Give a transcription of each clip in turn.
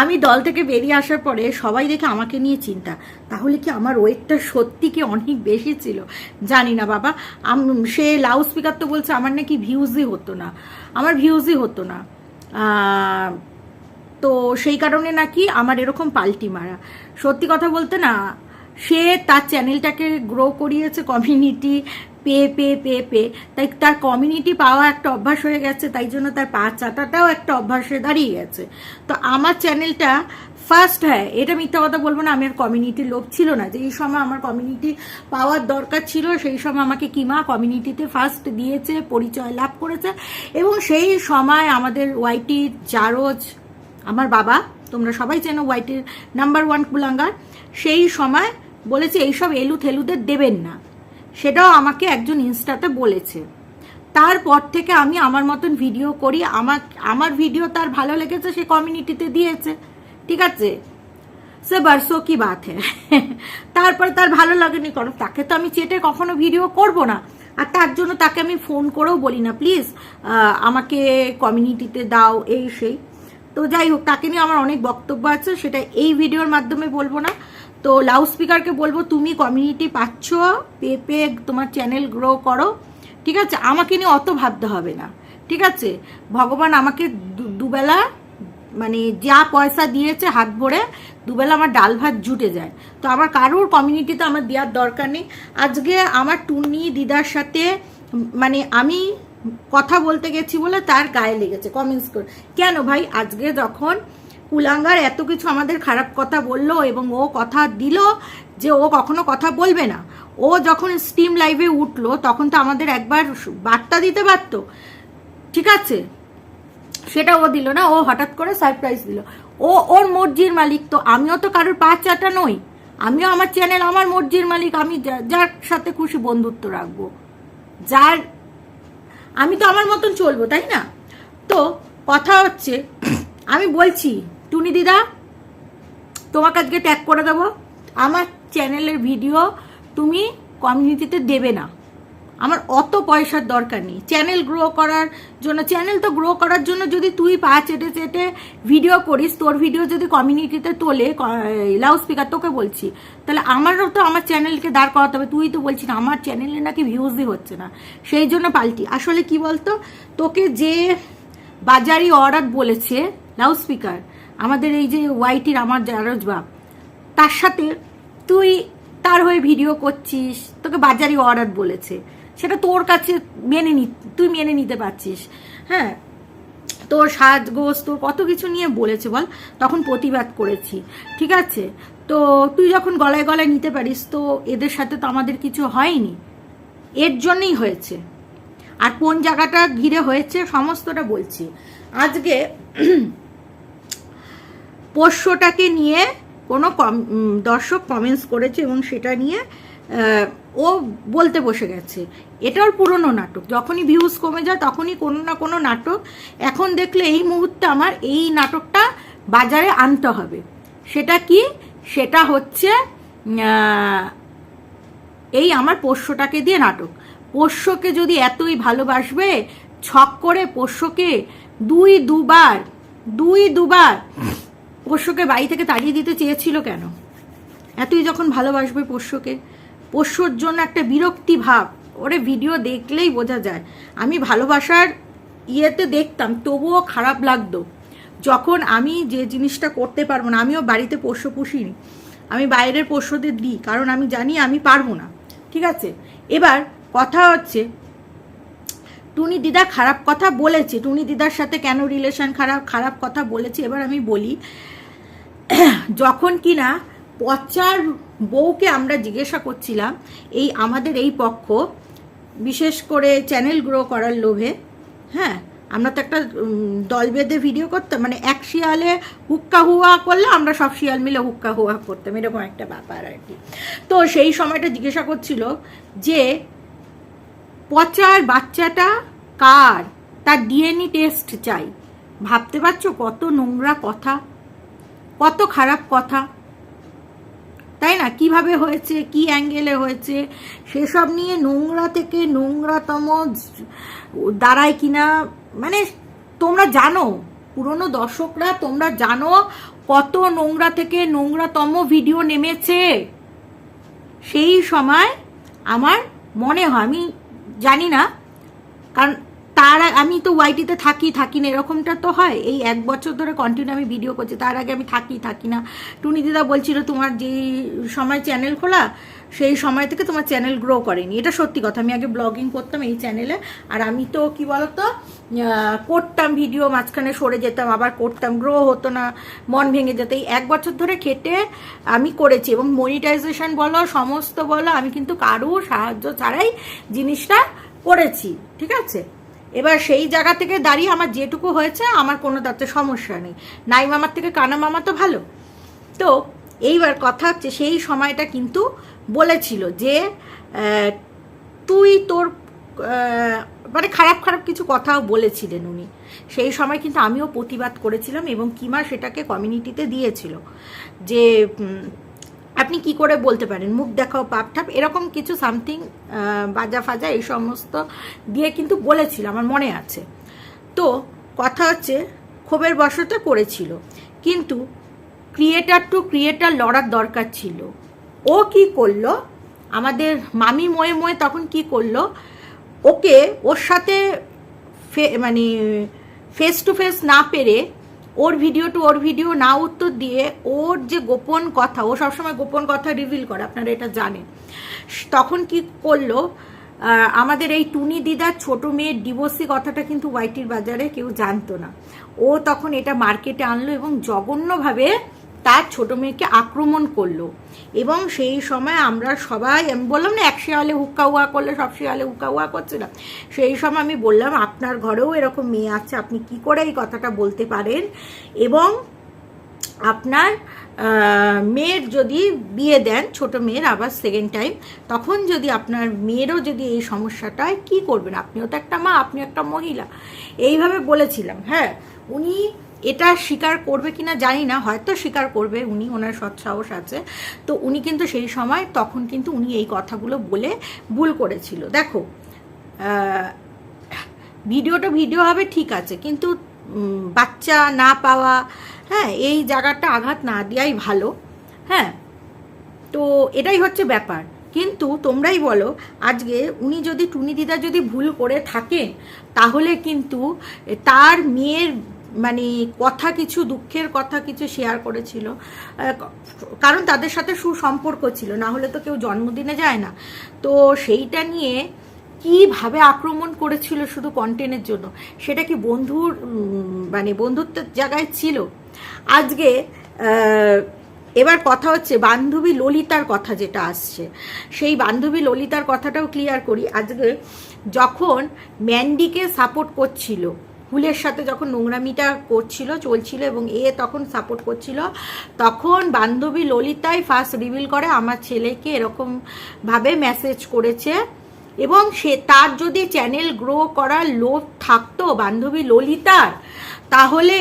আমি দল থেকে বেরিয়ে আসার পরে সবাই দেখে আমাকে নিয়ে চিন্তা, তাহলে কি আমার ওয়েটটা সত্যি কি অনেক বেশি ছিল? জানি না বাবা। সে লাউড স্পিকার তো বলছে আমার নাকি ভিউজই হতো না। আমার ভিউজই হতো না। তো সেই কারণে নাকি আমার এরকম পাল্টি মারা। সত্যি কথা বলতে না সে তার চ্যানেলটাকে গ্রো করিয়েছে কমিউনিটি পে পে পে পে। তাই তার কমিউনিটি পাওয়া একটা অভ্যাস হয়ে গেছে, তাই জন্য তার পা চাটাটাও একটা অভ্যাসে দাঁড়িয়ে গেছে। তো আমার চ্যানেলটা ফার্স্ট হ্যাঁ এটা মিথ্যা কথা বলব না আমার কমিউনিটির লোক ছিল না। যে এই সময় আমার কমিউনিটি পাওয়ার দরকার ছিল, সেই সময় আমাকে কিমা কমিউনিটিতে ফার্স্ট দিয়েছে, পরিচয় লাভ করেছে। এবং সেই সময় আমাদের ওয়াইটি জারোজ, আমার বাবা, তোমরা সবাই চেনো ওয়াইটির নাম্বার ওয়ান কুলাঙ্গার, সেই সময় বলেছে, এইসব এলু থেলুদের দেবেন না। সেটাও আমাকে একজন ইনস্টাতে বলেছে। তারপর থেকে আমি আমার মতন ভিডিও করি। আমার আমার ভিডিও তার ভালো লেগেছে, সে কমিউনিটিতে দিয়েছে। ঠিক আছে? সে বারসো কি বাত হ্যাঁ। তারপরে তার ভালো লাগেনি কারণ তাকে তো আমি চেটে কখনো ভিডিও করব না। আর তার জন্য তাকে আমি ফোন করেও বলি না। প্লিজ আমাকে কমিউনিটিতে দাও, এই, সেই। তো যাই হোক, তাকে নিয়ে আমার অনেক বক্তব্য আছে। সেটা এই ভিডিওর মাধ্যমে বলব না। তো লাউড স্পিকারকে বলব, তুমি কমিউনিটি পাচ্ছ পেপে তোমার চ্যানেল গ্রো করো, ঠিক আছে? আমাকে নিয়ে অত ভাবতে হবে না, ঠিক আছে? ভগবান আমাকে দুবেলা মানে যা পয়সা দিয়েছে হাত ভরে, দুবেলা আমার ডাল ভাত জুটে যায়। তো আমার কারোর কমিউনিটিতে আমার দেওয়ার দরকার নেই। আজকে আমার টুনি দিদার সাথে মানে আমি কথা বলতে গেছি বলে তার গায়ে লেগেছে কমেন্টস করে। কেন ভাই? আজকে যখন কুলাঙ্গার এত কিছু আমাদের খারাপ কথা বলল এবং ও কথা দিল যে ও কখনো কথা বলবে না। ও যখন স্টিম লাইভে উঠল, তখন তো আমাদের একবার বার্তা দিতে পারতো। ঠিক আছে? সেটা ও দিল না, ও হঠাৎ করে সারপ্রাইজ দিল। ও ওর মর্জির মালিক তো, আমিও তো কারোর পা চাটা নই। আমিও আমার চ্যানেল আমার মর্জির মালিক, আমি যার সাথে খুশি বন্ধুত্ব রাখব। যার, আমি তো আমার মতন চলবো, তাই না? তো কথা হচ্ছে, আমি বলছি টুনি দিদা, তোমাকে আজকে ট্যাগ করে দেবো। আমার চ্যানেলের ভিডিও তুমি কমিউনিটিতে দেবে না। আমার অত পয়সার দরকার নেই। চ্যানেল গ্রো করার জন্য, চ্যানেল তো গ্রো করার জন্য যদি তুই পা চেটে চেটে ভিডিও করিস, তোর ভিডিও যদি কমিউনিটিতে তোলে লাউড স্পিকার তোকে বলছি, তাহলে আমারও তো আমার চ্যানেলকে দাঁড় করাতে হবে। তুই তো বলছিস আমার চ্যানেলে নাকি ভিউজই হচ্ছে না। সেই জন্য পাল্টি। আসলে কি বলতো, তোকে যে বাজারি অর্ডার বলেছে লাউড স্পিকার আমাদের এই যে ওয়াইটির আমার জারজ বাপ, তার সাথে তুই তার হয়ে ভিডিও করছিস, তোকে বাজারি অর্ডার বলেছে। সেটা তোর কাছে মেনে নি, তুই মেনে নিতে পারছিস। হ্যাঁ তোর সাজগোজ তোর কত কিছু নিয়ে বলেছে বল, তখন প্রতিবাদ করেছি। ঠিক আছে? তো তুই যখন গলায় গলায় নিতে পারিস, তো এদের সাথে তো আমাদের কিছু হয়নি। এর জন্যই হয়েছে। আর কোন জায়গাটা ঘিরে হয়েছে, সমস্তটা বলছি। আজকে পোষ্যটাকে নিয়ে কোনো কম দর্শক কমেন্টস করেছে এবং সেটা নিয়ে ও বলতে বসে গেছে। এটার পুরনো নাটক। যখনই ভিউজ কমে যায়, তখনই কোনো না কোনো নাটক। এখন দেখলে এই মুহূর্তে আমার এই নাটকটা বাজারে আনতে হবে। সেটা কি? সেটা হচ্ছে এই আমার পোষ্যটাকে দিয়ে নাটক। পোষ্যকে যদি এতই ভালোবাসবে, ছক করে পোষ্যকে দুই দুবার দুই দুবার পোষ্যকে বাড়ি থেকে তাড়িয়ে দিতে চেয়েছিল কেন? এতই যখন ভালোবাসবে পোষ্যকে, পোষ্যর জন্য একটা বিরক্তি ভাব। ওরে ভিডিও দেখলেই বোঝা যায়। আমি ভালোবাসার ইয়েতে দেখতাম, তবুও খারাপ লাগতো। যখন আমি যে জিনিসটা করতে পারব না, আমিও বাড়িতে পোষ্য পুষিনি। আমি বাইরের পোষ্যদের দিই, কারণ আমি জানি আমি পারব না। ঠিক আছে? এবার কথা হচ্ছে, টুনি দিদা খারাপ কথা বলেছে। টুনি দিদার সাথে কেন রিলেশন খারাপ খারাপ কথা বলেছে? এবার আমি বলি যখন কিনা পচার বউকে আমরা জিজ্ঞাসা করছিলাম, এই আমাদের এই পক্ষ, বিশেষ করে চ্যানেল গ্রো করার লোভে হ্যাঁ আমরা তো একটা দল বেঁধে ভিডিও করতাম মানে এক শিয়ালে হুক্কা হুয়া করলে আমরা সব শিয়াল মিলে হুক্কা হুয়া করতাম, এরকম একটা ব্যাপার আর কি। তো সেই সময়টা জিজ্ঞাসা করছিল যে, পচার বাচ্চাটা কার? তার ডিএনএ টেস্ট চাই। ভাবতে পারছ কত নোংরা কথা? কত খারাপ কথা। তাই না? কীভাবে হয়েছে, কি অ্যাঙ্গেলে হয়েছে, সেসব নিয়ে নোংরা থেকে নোংরাতম দাঁড়ায় কিনা মানে তোমরা জানো, পুরনো দর্শকরা তোমরা জানো কত নোংরা থেকে নোংরাতম ভিডিও নেমেছে। সেই সময় আমার মনে হয়, আমি জানি না, কারণ তার আমি তো ওয়াইটিতে থাকি থাকি না, এরকমটা তো হয়। এই এক বছর ধরে কন্টিনিউ আমি ভিডিও করছি, তার আগে আমি থাকি থাকি না। টুনি দিদা বলছিল, তোমার যেই সময় চ্যানেল খোলা, সেই সময় থেকে তোমার চ্যানেল গ্রো করেনি। এটা সত্যি কথা, আমি আগে ব্লগিং করতাম এই চ্যানেলে আর আমি তো, কি বলতো করতাম ভিডিও মাঝখানে সরে যেতাম, আবার করতাম গ্রো হতো না, মন ভেঙে যেত। এই এক বছর ধরে খেটে আমি করেছি এবং মনিটাইজেশন বলো, সমস্ত বলো, আমি কিন্তু কারও সাহায্য ছাড়াই জিনিসটা করেছি, ঠিক আছে? এবার সেই জায়গা থেকে দাঁড়িয়ে আমার যেটুকু হয়েছে, আমার কোনো তাতে সমস্যা নেই। নাই মামার থেকে কানা মামা তো ভালো। তো এইবার কথা হচ্ছে, সেই সময়টা কিন্তু বলেছিল যে তুই তোর মানে খারাপ খারাপ কিছু কথাও বলেছিলেন উনি। সেই সময় কিন্তু আমিও প্রতিবাদ করেছিলাম এবং কিমা সেটাকে কমিউনিটিতে দিয়েছিল যে আপনি কি করে বলতে পারেন? মুখ দেখাও পাপ ঠাপ, এরকম কিছু সামথিং বাজা ফাজা, এই সমস্ত দিয়ে কিন্তু বলেছিল, আমার মনে আছে। তো কথা হচ্ছে, ক্ষোভের বশতে করেছিল। কিন্তু ক্রিয়েটার টু ক্রিয়েটার লড়ার দরকার ছিল। ও কি করল? আমাদের মামি ময়ে ময়ে তখন কি করল? ওকে ওর সাথে মানে ফেস টু ফেস না পেরে ওর ভিডিও টু ওর ভিডিও না উত্তর দিয়ে ওর যে গোপন কথা, ও সবসময় গোপন কথা রিভিল করে, আপনারা এটা জানেন। তখন কি করল আমাদের এই টুনি দিদার ছোট মেয়ের ডিভোর্সি কথাটা কিন্তু ওয়াইটির বাজারে কেউ জানতো না। ও তখন এটা মার্কেটে আনলো এবং জঘন্যভাবে তার ছোট মেয়েকে আক্রমণ করল। এবং সেই সময় আমরা সবাই আমি বললাম না এক শেয়ালে হুক্কা হুয়া করলে সব শেয়ালে হুক্কা হুয়া করছিলাম সেই সময় আমি বললাম আপনার ঘরেও এরকম মেয়ে আছে আপনি কি করে এই কথাটা বলতে পারেন? এবং আপনার মেয়ের যদি বিয়ে দেন ছোট মেয়ের আবার সেকেন্ড টাইম তখন যদি আপনার মেয়েরও যদি এই সমস্যাটা হয়, কি করবেন? আপনিও তো একটা মা আপনি একটা মহিলা। এইভাবে বলেছিলাম হ্যাঁ। উনি এটা স্বীকার করবে কিনা জানি না, হয়তো স্বীকার করবে উনি, ওনার সৎসাহস আছে। তো উনি কিন্তু সেই সময় তখন কিন্তু উনি এই কথাগুলো বলে ভুল করেছিল। দেখো ভিডিওটা ভিডিও হবে, ঠিক আছে, কিন্তু বাচ্চা না পাওয়া হ্যাঁ এই জায়গাটা আঘাত না দেওয়াই ভালো হ্যাঁ। তো এটাই হচ্ছে ব্যাপার। কিন্তু তোমরাই বলো, আজকে উনি যদি, টুনি দিদা যদি ভুল করে থাকেন তাহলে কিন্তু তার মেয়ের মানে কথা কিছু, দুঃখের কথা কিছু শেয়ার করেছিল। কারণ তাদের সাথে সুসম্পর্ক ছিল, না হলে তো কেউ জন্মদিনে যায় না। তো সেইটা নিয়ে কীভাবে আক্রমণ করেছিল শুধু কন্টেন্টের জন্য, সেটা কি বন্ধুর মানে বন্ধুত্বের জায়গায় ছিল? আজকে এবার কথা হচ্ছে বান্ধবী ললিতার কথা যেটা আসছে। সেই বান্ধবী ললিতার কথাটাও ক্লিয়ার করি। আজকে যখন ম্যান্ডিকে সাপোর্ট করছিল হুলের সাথে যখন নোংরামিটা করছিল, চলছিল এবং এ তখন সাপোর্ট করছিল, তখন বান্ধবী ললিতাই ফার্স্ট রিভিল করে, আমার ছেলেকে এরকম ভাবে মেসেজ করেছে এবং সে তার যদি চ্যানেল গ্রো করার লোভ থাকতো বান্ধবী ললিতার, তাহলে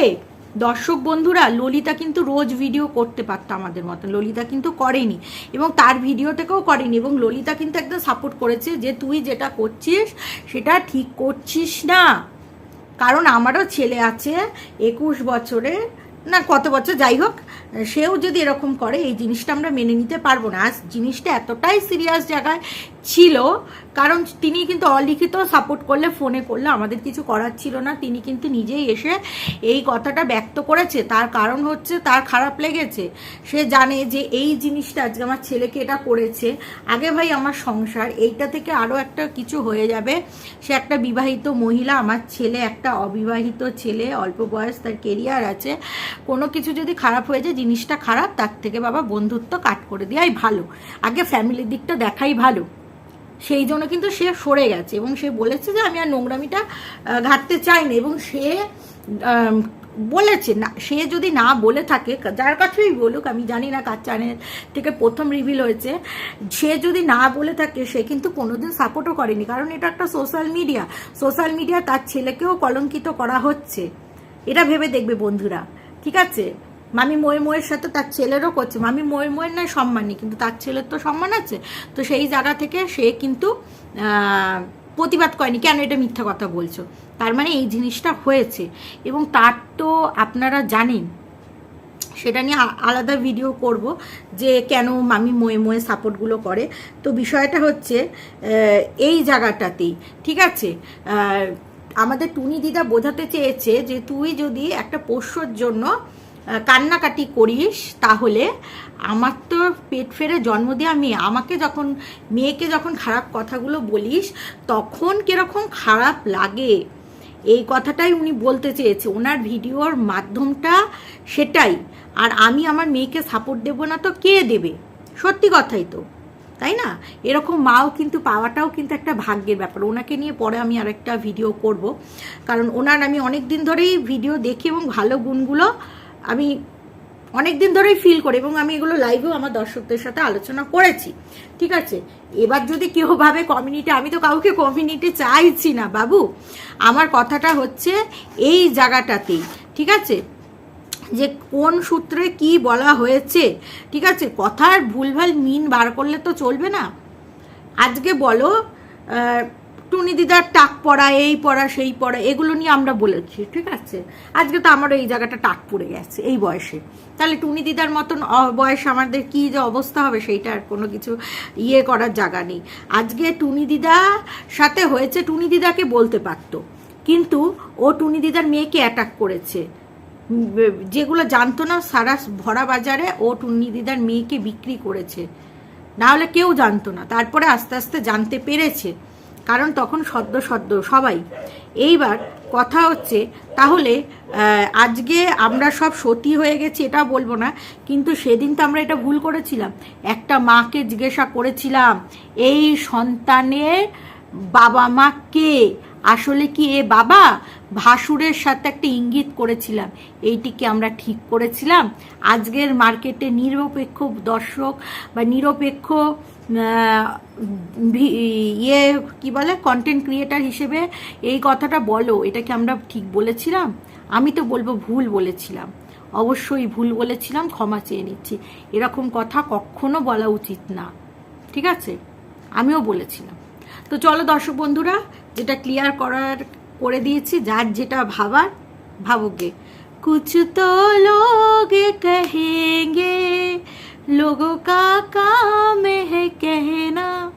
দর্শক বন্ধুরা, ললিতা কিন্তু রোজ ভিডিও করতে পারতো আমাদের মতন। ললিতা কিন্তু করেনি এবং তার ভিডিও থেকেও করেনি এবং ললিতা কিন্তু একদম সাপোর্ট করেছে যে, তুই যেটা করছিস, সেটা ঠিক করছিস না। কারণ আমারও ছেলে আছে একুশ বছরে না কত বছর যাই হোক সেও যদি এরকম করে, এই জিনিসটা আমরা মেনে নিতে পারব না। আজ জিনিসটা এতটাই সিরিয়াস জায়গায় ছিল, কারণ তিনি কিন্তু অলিখিত সাপোর্ট করলে, ফোনে করলে আমাদের কিছু করার ছিল না। তিনি কিন্তু নিজেই এসে এই কথাটা ব্যক্ত করেছে। তার কারণ হচ্ছে, তার খারাপ লেগেছে। সে জানে যে এই জিনিসটা আজকে আমার ছেলেকে এটা করেছে। আগে ভাই আমার সংসার, এইটা থেকে আরও একটা কিছু হয়ে যাবে। সে একটা বিবাহিত মহিলা, আমার ছেলে একটা অবিবাহিত ছেলে, অল্প বয়স তার কেরিয়ার আছে। কোনো কিছু যদি খারাপ হয়ে যায় জিনিসটা খারাপ, তার থেকে বাবা বন্ধুত্ব কাট করে দেওয়াই ভালো। আগে ফ্যামিলির দিকটা দেখাই ভালো। সেই জন্য কিন্তু সে সরে গেছে এবং সে বলেছে যে আমি আর নোংরামিটা ঘাটতে চাই না এবং সে বলেছে না, সে যদি না বলে থাকে, যার কাছেই বলুক, আমি জানি না কার চ্যানেল থেকে প্রথম রিভিল হয়েছে, সে যদি না বলে থাকে, সে কিন্তু কোনোদিন সাপোর্টও করেনি। কারণ এটা একটা সোশ্যাল মিডিয়া সোশ্যাল মিডিয়া তার ছেলেকেও কলঙ্কিত করা হচ্ছে। এটা ভেবে দেখবে বন্ধুরা। ঠিক আছে? মামি ময়ে ময়ের সাথে তার ছেলেরও করছে। মামি ময়ে ময়ের নয় সম্মান নেই, কিন্তু তার ছেলের তো সম্মান আছে। তো সেই জায়গা থেকে সে কিন্তু প্রতিবাদ করেনি। কেন এটা মিথ্যা কথা বলছো? তার মানে এই জিনিসটা হয়েছে। এবং তার তো আপনারা জানেন, সেটা নিয়ে আলাদা ভিডিও করব যে কেন মামি ময়ে ময়ে সাপোর্টগুলো করে। তো বিষয়টা হচ্ছে এই জায়গাটাতেই, ঠিক আছে? আমাদের টুনি দিদা বোঝাতে চেয়েছে যে তুই যদি একটা পোষ্যর জন্য কান্নাকাটি করিস তাহলে আমার তো পেট ফেরে জন্ম দেওয়া মেয়ে আমাকে যখন, মেয়েকে যখন খারাপ কথাগুলো বলিস, তখন কীরকম খারাপ লাগে? এই কথাটাই উনি বলতে চেয়েছে। ওনার ভিডিওর মাধ্যমটা সেটাই। আর আমি আমার মেয়েকে সাপোর্ট দেবো না তো কে দেবে? সত্যি কথাই তো। তাই না? এরকম মাও কিন্তু, পাওয়াটাও কিন্তু একটা ভাগ্যের ব্যাপার। ওনাকে নিয়ে পরে আমি আরেকটা ভিডিও করব। কারণ ওনার আমি অনেক দিন ধরেই ভিডিও দেখি এবং ভালো গুণগুলো আমি অনেক দিন ধরেই ফিল করি এবং আমি এগুলো লাইভেও আমার দর্শকদের সাথে আলোচনা করেছি, ঠিক আছে? এবার যদি কেউ ভাবে কমিউনিটি আমি তো কাউকে কমিউনিটি চাইছি না, বাবু। আমার কথাটা হচ্ছে এই জায়গাটাতেই, ঠিক আছে? যে কোন সূত্রে কি বলা হয়েছে, ঠিক আছে? কথার ভুলভাল মিন বার করলে তো চলবে না। আজকে বলো টুনি দিদার টাক পড়া, এই পড়া, সেই পড়া, এগুলো নিয়ে আমরা বলেছি, ঠিক আছে? আজকে তো আমারও এই জায়গাটা টাক পড়ে গেছে, এই বয়সে। তাহলে টুনি দিদার মতন বয়স আমাদের কি যে অবস্থা হবে সেইটা আর কোনো কিছু ইয়ে করার জায়গা নেই। আজকে টুনি দিদা সাথে হয়েছে টুনি দিদাকে বলতে পারতো। কিন্তু ও টুনি দিদার মেয়েকে অ্যাটাক করেছে। যেগুলো জানতো না, সারা ভরা বাজারে ও টুনি দিদার মেয়েকে বিক্রি করেছে। না হলে কেউ জানতো না। তারপরে আস্তে আস্তে জানতে পেরেছে। কারণ তখন সদ্য সদ্য সবাই। এইবার কথা হচ্ছে, তাহলে আজকে আমরা সব সতী হয়ে গেছি এটা বলব না, কিন্তু সেদিন তো আমরা এটা ভুল করেছিলাম। একটা মাকে জিজ্ঞাসা করেছিলাম, এই সন্তানের বাবা মা কে? আসলে কি এ বাবা? ভাসুরের সাথে একটা ইঙ্গিত করেছিলাম, এইটিকে আমরা ঠিক করেছিলাম। আজকের মার্কেটে নিরপেক্ষ দর্শক বা নিরপেক্ষ ইয়ে কি বলে কন্টেন্ট ক্রিয়েটার হিসেবে এই কথাটা বলো, এটাকে আমরা ঠিক বলেছিলাম? আমি তো বলব ভুল বলেছিলাম। অবশ্যই ভুল বলেছিলাম, ক্ষমা চেয়ে নিচ্ছি। এরকম কথা কখনো বলা উচিত না, ঠিক আছে? আমিও বলেছিলাম। তো চলো দর্শক বন্ধুরা, যেটা ক্লিয়ার করার, করে দিয়েছি, যার যেটা ভাবার, ভাবকে কুচু তো লোগে কহেঙ্গে लोगों का काम है कहना।